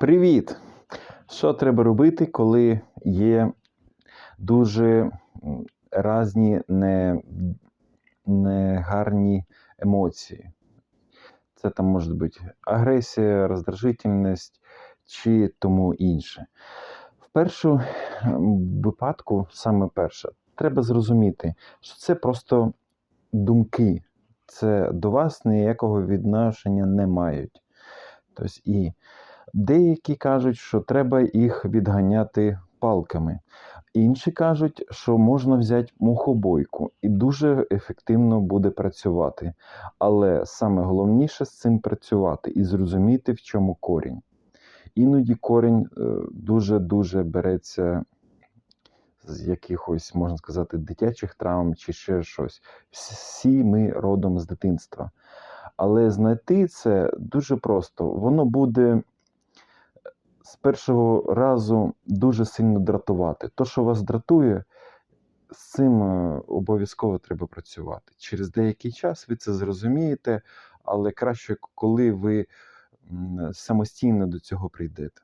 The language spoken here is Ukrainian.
Привіт! Що треба робити, коли є дуже м, разні не, негарні емоції? Це там може бути агресія, роздражительність чи тому інше. В першу випадку, саме перше, треба зрозуміти, що це просто думки. Це до вас ніякого відношення не мають. Тобто, і деякі кажуть, що треба їх відганяти палками. Інші кажуть, що можна взяти мухобойку і дуже ефективно буде працювати. Але саме головніше з цим працювати і зрозуміти, в чому корінь. Іноді корінь е, дуже-дуже береться з якихось, можна сказати, дитячих травм чи ще щось. Всі ми родом з дитинства. Але знайти це дуже просто. Воно буде з першого разу дуже сильно дратувати. То, що вас дратує, з цим е, обов'язково треба працювати. Через деякий час ви це зрозумієте, але краще, коли ви самостійно до цього прийдете.